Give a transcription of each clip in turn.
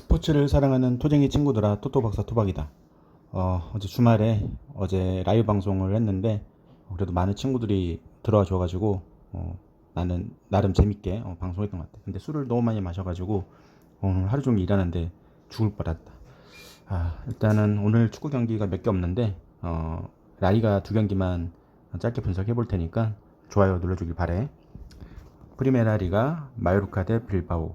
스포츠를 사랑하는 토쟁이 친구들아 토토 박사 토박이다. 어, 어제 주말에 어제 라이브 방송을 했는데 어, 그래도 많은 친구들이 들어와 줘가지고 어, 나는 나름 재밌게 어, 방송했던 것 같아. 근데 술을 너무 많이 마셔가지고 오늘 하루 종일 일하는데 죽을 뻔했다. 아, 일단은 오늘 축구 경기가 몇 개 없는데 어, 라이가 두 경기만 짧게 분석해 볼 테니까 좋아요 눌러주길 바래. 프리메라 리가 마요르카 대 빌바오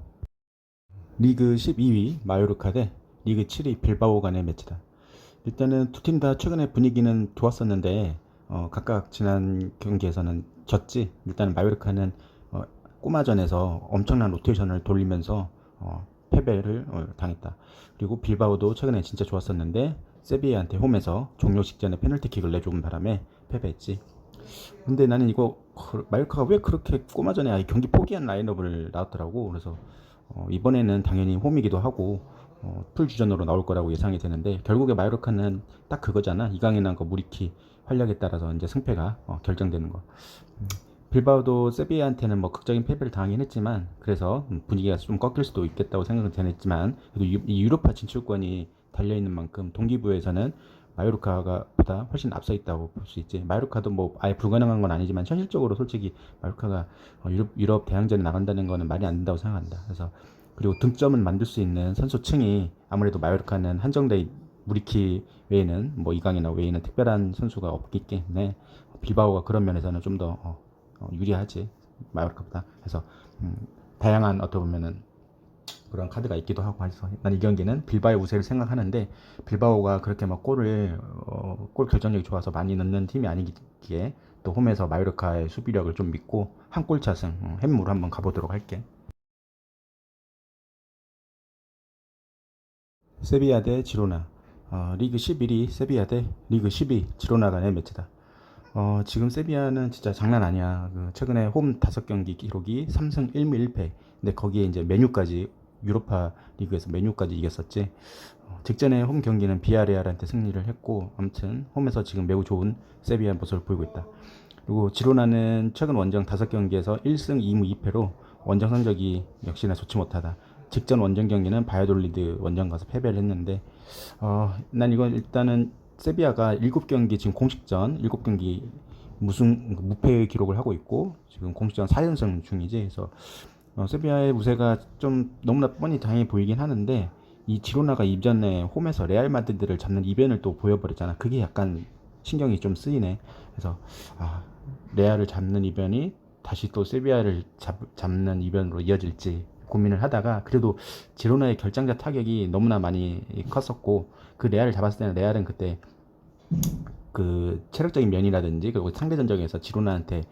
리그 12위 마요르카 대 리그 7위 빌바오 간의 매치다. 일단은 두 팀 다 최근에 분위기는 좋았었는데 어, 각각 지난 경기에서는 졌지. 일단 마요르카는 어, 꼬마전에서 엄청난 로테이션을 돌리면서 어, 패배를 어, 당했다. 그리고 빌바오도 최근에 진짜 좋았었는데 세비야한테 홈에서 종료 직전에 페널티킥을 내주은 바람에 패배했지. 근데 나는 이거 그, 마요르카가 왜 그렇게 꼬마전에 아예 경기 포기한 라인업을 나왔더라고. 그래서 어, 이번에는 당연히 홈이기도 하고 어, 풀 주전으로 나올 거라고 예상이 되는데 결국에 마요르카는 딱 그거잖아 이강인한 거 무리키 활약에 따라서 이제 승패가 어, 결정되는 거. 음, 빌바오도 세비야한테는 뭐 극적인 패배를 당하긴 했지만 그래서 음, 분위기가 좀 꺾일 수도 있겠다고 생각은 되냈지만 그래도 유, 이 유로파 진출권이 달려 있는 만큼 동기부에서는 마요르카가 보다 훨씬 앞서 있다고 볼 수 있지. 마요르카도 뭐 아예 불가능한 건 아니지만 현실적으로 솔직히 마요르카가 어, 유럽, 유럽 대항전에 나간다는 거는 말이 안 된다고 생각한다. 그래서 그리고 득점은 만들 수 있는 선수층이 아무래도 마요르카는 한정돼 무리키 외에는 뭐 이강이나 외에는 특별한 선수가 없기 때문에 빌바오가 그런 면에서는 좀더 어, 어, 유리하지 마요르카보다. 그래서 음, 다양한 어떻게 보면은 그런 카드가 있기도 하고 해서 난 이 경기는 빌바오의 우세를 생각하는데 빌바오가 그렇게 막 골을 어, 골 결정력이 좋아서 많이 넣는 팀이 아니기에 또 홈에서 마요르카의 수비력을 좀 믿고 한 골 차승 음, 햄무로 한번 가보도록 할게. 세비야 대 지로나 어, 리그 11위 세비야 대 리그 10위 지로나 간의 매치다. 어, 지금 세비야는 진짜 장난 아니야. 그 최근에 홈 5경기 기록이 3승 1무 1패. 근데 거기에 이제 메뉴까지 유로파 리그에서 메뉴까지 이겼었지. 어, 직전에 홈 경기는 비아레알한테 승리를 했고 아무튼 홈에서 지금 매우 좋은 세비야 모습을 보이고 있다. 그리고 지로나는 최근 원정 5경기에서 1승 2무 2패로 원정 성적이 역시나 좋지 못하다. 직전 원정 경기는 바이돌리드 원정 가서 패배를 했는데 어, 난 이건 일단은 세비야가 7경기 지금 공식전 7경기 무승 무패 기록을 하고 있고 지금 공식전 4연승 중이지. 그래서 어, 세비야의 우세가 좀 너무나 뻔히 당연히 보이긴 하는데 이 지로나가 이전에 홈에서 레알 마드리드를 잡는 이변을 또 보여버렸잖아. 그게 약간 신경이 좀 쓰이네. 그래서 아, 레알을 잡는 이변이 다시 또 세비야를 잡, 잡는 이변으로 이어질지 고민을 하다가 그래도 지로나의 결정자 타격이 너무나 많이 컸었고 그 레알을 잡았을 때는 레알은 그때 그 체력적인 면이라든지 그리고 상대 전적에서 지로나한테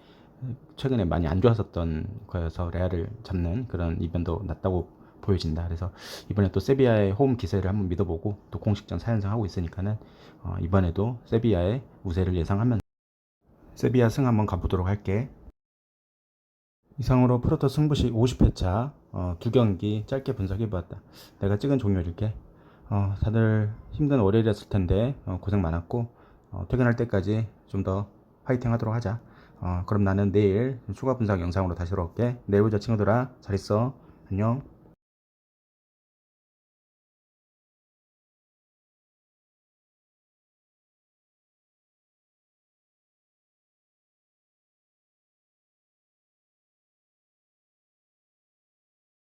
최근에 많이 안 좋았었던 거여서 레알을 잡는 그런 이변도 났다고 보여진다. 그래서 이번에 또 세비야의 홈 기세를 한번 믿어보고 또 공식전 4연승 하고 있으니까는 어, 이번에도 세비야의 우세를 예상하면 세비야 승 한번 가보도록 할게. 이상으로 프로토 승부시 50회차 어, 두 경기 짧게 분석해 보았다. 내가 찍은 종료일게. 어, 다들 힘든 월요일이었을 텐데 어, 고생 많았고 어, 퇴근할 때까지 좀더 화이팅 하도록 하자. 어, 그럼 나는 내일 추가 분석 영상으로 다시 돌아올게. 내일 보자 친구들아. 잘 있어. 안녕.